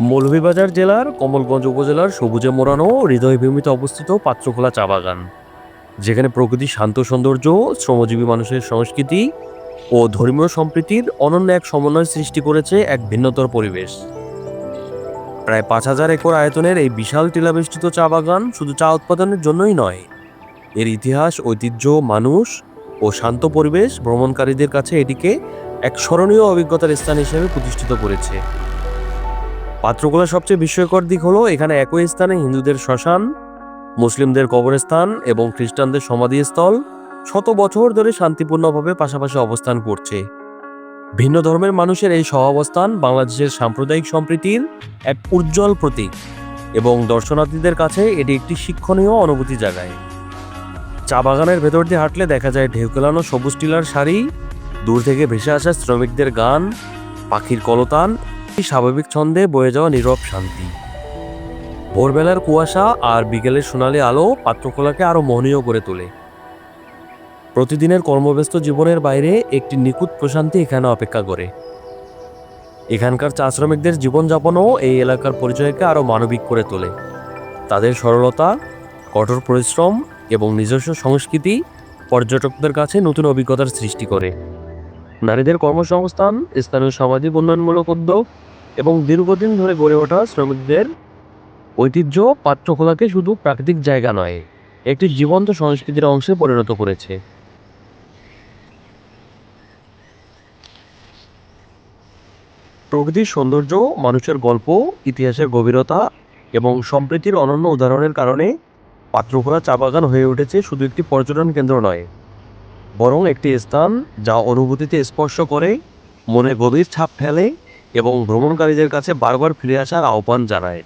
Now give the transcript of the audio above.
মৌলভীবাজার জেলার, কমলগঞ্জ উপজেলার সবুজে মোড়ানো হৃদয়ভূমিতে অবস্থিত পাত্রখোলা চা বাগান। যেখানে প্রকৃতির শান্ত সৌন্দর্য, শ্রমজীবী মানুষের সংস্কৃতি ও ধর্মীয় সম্প্রীতির অনন্য এক সমন্বয় সৃষ্টি করেছে এক ভিন্নতর পরিবেশ। প্রায় পাঁচ হাজার একর আয়তনের এই বিশাল টিলাবেষ্টিত চা বাগান শুধু চা উৎপাদনের জন্যই নয়, এর ইতিহাস, ঐতিহ্য, মানুষ ও শান্ত পরিবেশ ভ্রমণকারীদের কাছে এটিকে এক স্মরণীয় অভিজ্ঞতার স্থান হিসেবে প্রতিষ্ঠিত করেছে। পাত্রকোলার সবচেয়ে বিস্ময়কর দিক হলো এখানে একই স্থানে হিন্দুদের শ্মশান, মুসলিমদের কবরস্থান এবং খ্রিস্টানদের সমাধিস্থল শত বছর ধরে শান্তিপূর্ণভাবে পাশাপাশি অবস্থান করছে। ভিন্ন ধর্মের মানুষের এই সহাবস্থান বাংলাদেশের সাম্প্রদায়িক সম্প্রীতির এক উজ্জ্বল প্রতীক এবং দর্শনার্থীদের কাছে এটি একটি শিক্ষণীয় অনুভূতি জাগায়। চা বাগানের ভেতর দিয়ে হাঁটলে দেখা যায় ঢেউ ঢেউকেলানো সবুজ টিলার শাড়ি, দূর থেকে ভেসে আসা শ্রমিকদের গান, পাখির কলতান এই স্বাভাবিক ছন্দে বয়ে যাওয়া নীরব শান্তি। ভোরবেলার কুয়াশা আর বিকেলের সোনালি আলো পাত্রকলাকে আরও মোহনীয় করে তোলে। প্রতিদিনের কর্মব্যস্ত জীবনের বাইরে একটি নিখুঁত প্রশান্তি এখানে অপেক্ষা করে। এখানকার চা শ্রমিকদের জীবনযাপনও এই এলাকার পরিচয়কে আরও মানবিক করে তোলে। তাদের সরলতা, কঠোর পরিশ্রম এবং নিজস্ব সংস্কৃতি পর্যটকদের কাছে নতুন অভিজ্ঞতার সৃষ্টি করে। নারীদের কর্মসংস্থান, স্থানীয় সামাজিক উন্নয়নমূলক উদ্যোগ এবং দীর্ঘদিন ধরে গড়ে ওঠা শ্রমিকদের ঐতিহ্য পাত্রখোলাকে শুধু প্রাকৃতিক জায়গা নয়, একটি জীবন্ত সংস্কৃতির অংশে পরিণত করেছে। প্রকৃতির সৌন্দর্য, মানুষের গল্প, ইতিহাসের গভীরতা এবং সম্প্রীতির অনন্য উদাহরণের কারণে পাত্রখোলা চা বাগান হয়ে উঠেছে শুধু একটি পর্যটন কেন্দ্র নয়, বরং একটি স্থান যা অনুভূতিতে স্পর্শ করে, মনে গভীর ছাপ ফেলে এবং ভ্রমণকারীদের কাছে বারবার ফিরে আসার আহ্বান জানায়।